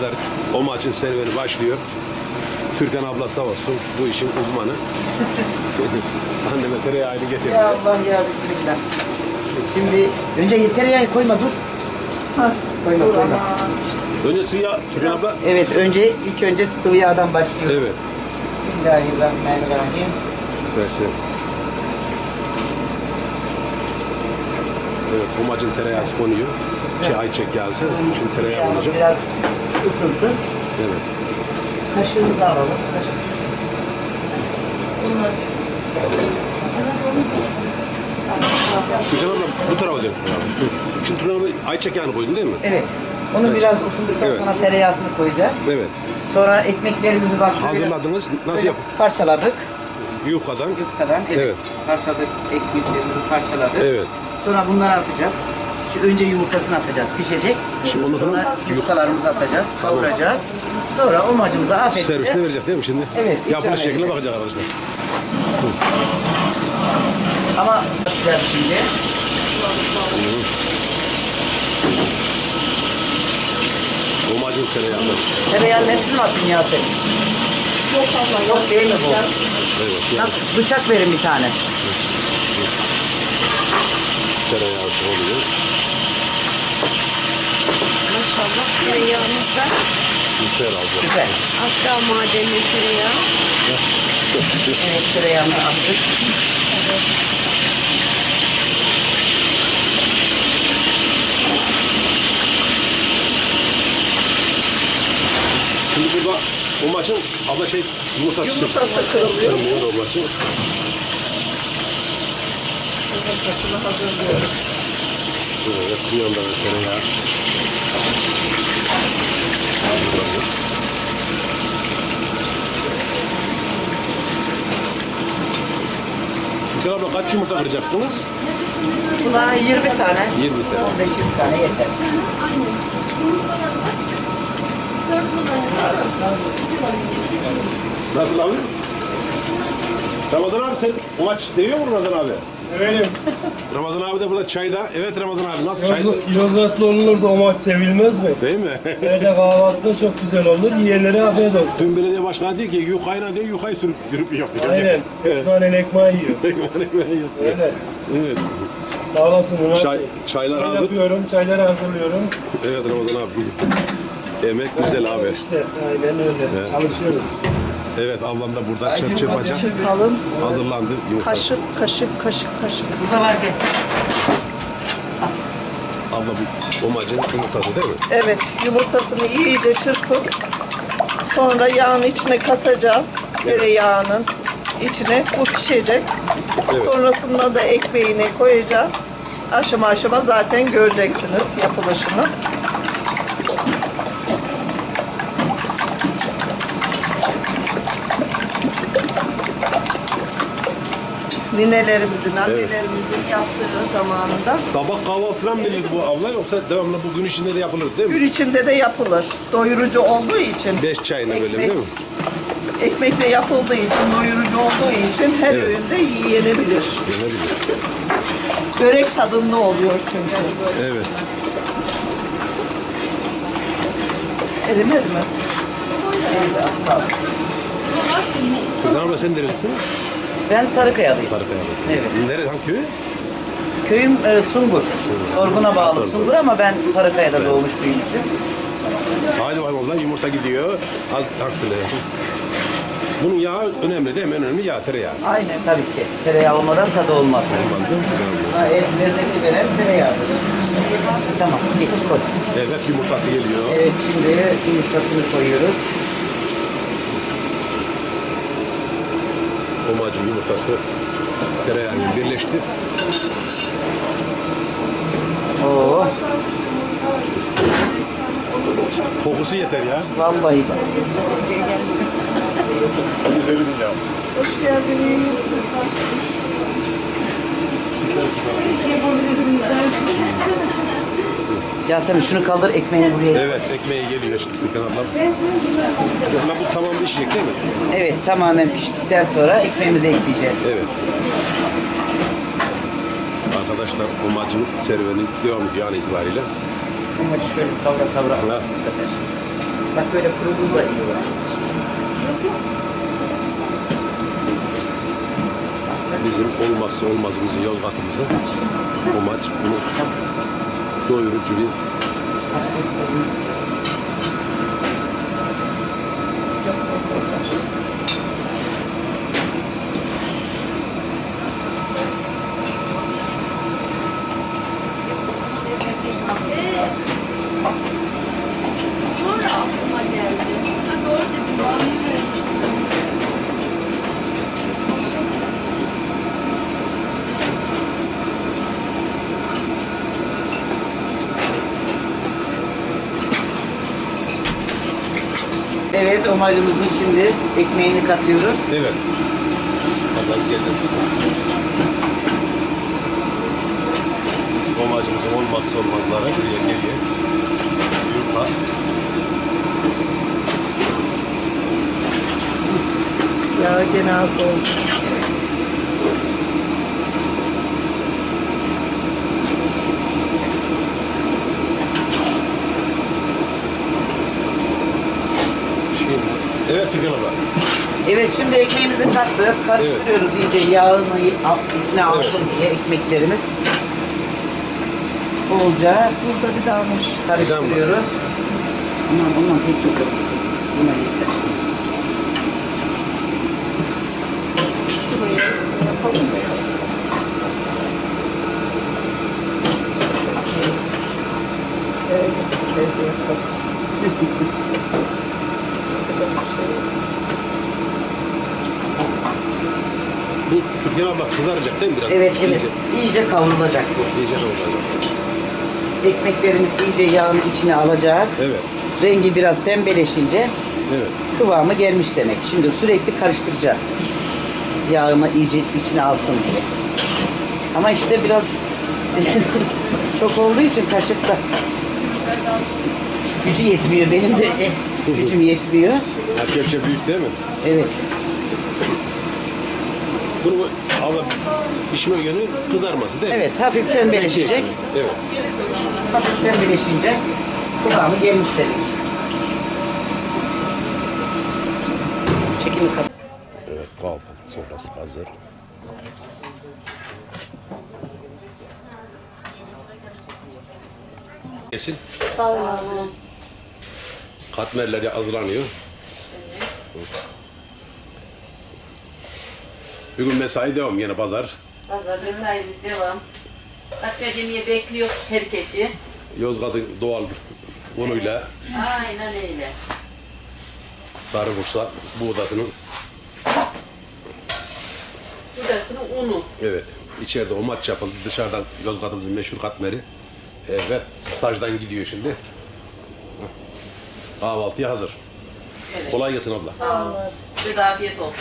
Arkadaşlar o maçın serüveni başlıyor. Türkan abla sağ olsun bu işin uzmanı. Anneme tereyağını getirdi. Ya Allah ya Bismillah. Şimdi önce tereyağı koyma dur. Ha, koyma koyma. Önce suya Türkan abla. Evet önce ilk önce sıvı yağdan başlıyoruz. Evet. Bismillahirrahmanirrahim. Versin. Evet bu macın tereyağı konuyor. Şey ayçiçek yağı. Şimdi tereyağı olacak. Biraz ısınsın. Evet. Kaşığımızı alalım. Kaşık. Bunlar Türkan abla bu tarafa dön. Şimdi Türkan abla ayçiçek yağını koydun değil mi? Evet. Onu Evet. biraz ısındıktan Evet. sonra tereyağını koyacağız. Evet. Sonra ekmeklerimizi bak Hazırladınız. Nasıl yap? Parçaladık. Yufkadan. Yufkadan. Evet. Evet. Parçaladık. Ekmeklerimizi parçaladık. Evet. Sonra bunları atacağız. Şu önce yumurtasını atacağız. Pişecek. Şimdi ondan sonra sonra yufkalarımızı atacağız. Kavuracağız. Sonra o macımızı afiyetle Serviste verecek değil mi şimdi? Evet, ikram Yapılış şekline edeceğiz. bakacak arkadaşlar. ama atacağız şimdi. O macun tereyağı. Tereyağının hepsini mi attın Yasemin? Yok abla. Çok değil mi bu? Evet. Yani Nasıl? Bıçak verin bir tane. tereyağı oluyor. Maşallah tereyağımız da Güzel abla. Güzel. hatta madenli tereyağı. Evet tereyağını attık. Şimdi burada o maçın abla şey yumurtası Yumurtası kırılıyor. Kırılıyor o maçın. Yumurtasını hazırlıyoruz. Evet. Bir yandan da tereyağı. Güzel abla kaç yumurta kıracaksınız? Buna 20 tane. 20 tane. 15-20 tane yeter. Nasıl abi? Ramazan abi sen maç seviyor musun Ramazan abi? Öyle. Ramazan abi de burada çayda. Evet Ramazan abi nasıl çay? Yozgatlı olunur da o maç sevilmez mi? Değil mi? Evde kahvaltıda çok güzel olur. Yiyenlere afiyet olsun. Dün belediye başkanı diyor ki yukayla diyor yukayı sürüp yürüp yapıyor. Aynen. Evet. Ekmeğin ekmeği yiyor. Öyle. evet. Sağ olasın Murat Çay, Bey. çaylar Çay hazır. yapıyorum, çayları hazırlıyorum. Evet Ramazan abi. Emek güzel abi. İşte aynen öyle. Çalışıyoruz. Evet ablam da burada çöp çırpacak. Çırpalım. Hazırlandı yumurta. Kaşık kaşık kaşık kaşık. Burada var gel. Abla bu o macın yumurtası değil mi? Evet yumurtasını iyice çırpıp sonra yağın içine katacağız. Tereyağının içine bu pişecek. Evet. Sonrasında da ekmeğini koyacağız. Aşama aşama zaten göreceksiniz yapılışını. Ninelerimizin, annelerimizin yaptığı zamanında Sabah kahvaltıdan verildi bu abla yoksa devamlı bu gün içinde de yapılır değil mi? gün içinde de yapılır. Doyurucu olduğu için. Beş çayına böyle değil mi? Ekmekle yapıldığı için, doyurucu olduğu için her Evet. öğünde yiyebilir. Yenebilir. Börek tadında oluyor çünkü. Evet. Erimedi mi? Kızlar abla sen nerelisin? Ben Sarıkaya'lıyım. Sarıkaya'da. Evet. Nerede hangi köy? Köyüm e, Sungur. Sorgun'a bağlı Sungur ama ben Sarıkaya'da doğmuş büyümüşüm. Haydi bakalım abla yumurta gidiyor. Az taktile. Bunun yağı önemli değil mi? En önemli yağ tereyağı. Aynen. Tabii ki. Tereyağı olmadan tadı olmaz. Olmaz değil mi? Ha, et lezzeti veren tereyağıdır. Tamam, getir koy. Evet yumurtası geliyor. Evet, şimdi yumurtasını koyuyoruz. O macun yumurtası tereyağıyla birleşti. Oo, Kokusu yeter ya. vallahi bak. Hoş geldiniz. Yasemin şunu kaldır, ekmeğini buraya. Evet ekmeği geliyor şimdi Türkan ablam. Abla bu tamam pişecek değil mi? Evet, tamamen piştikten sonra ekmeğimizi ekleyeceğiz. Evet. Arkadaşlar o macun serüveni devam ediyor an itibariyle. Ama şöyle savra savra Ha. bu sefer. Bak böyle kurulu da iyi var. Bizim olmazsa olmazımız Yozgat'ımızın o maç bunu doyurucu bir Sonra Evet omacımızın şimdi ekmeğini katıyoruz. Evet. Allah geldi. Domacımızın olmazsa olmazları buraya geliyor. Yumurta. Ya gene az oldu. Şimdi. Evet Türkan abla. Evet şimdi ekmeğimizi kattık. Karıştırıyoruz iyice yağını al- içine alsın diye ekmeklerimiz. Bolca Burada bir dalmış. karıştırıyoruz. Aman aman pek çok yok. Buna yeter. Buraya resim yapalım mı yoksa? Evet, böyle yapalım. Yapacak bir şey yok. Bu Türkan abla kızaracak değil mi biraz? Evet evet. İyice, İyice kavrulacak bu. iyice ne olacak? Ekmeklerimiz iyice yağın içine alacak. Evet. Rengi biraz pembeleşince Evet. kıvamı gelmiş demek. Şimdi sürekli karıştıracağız. Yağını iyice içine alsın diye. Ama işte biraz çok olduğu için kaşıkta gücü yetmiyor. Benim de gücüm yetmiyor. Ha, kepçe büyük değil mi? Evet. Bunu abla pişme yönü kızarması değil mi? Evet hafif pembeleşecek. Evet. Hafif pembeleşince kıvamı gelmiş demek. Çekimi kapat. Evet kahvaltı sofrası hazır. Kesin. Sağ olun. Katmerler hazırlanıyor. Bugün mesai devam yine pazar. Pazar mesaimiz devam. Akademiye bekliyor herkesi. Yozgat'ın doğal unuyla Aynen öyle. sarı bursa buğdasının Burasının unu. evet içeride o maç yapıldı dışarıdan Yozgat'ımızın meşhur katmeri evet stajdan gidiyor şimdi. Kahvaltıya hazır. Evet. Kolay gelsin abla. Sağ olun. Size de afiyet olsun.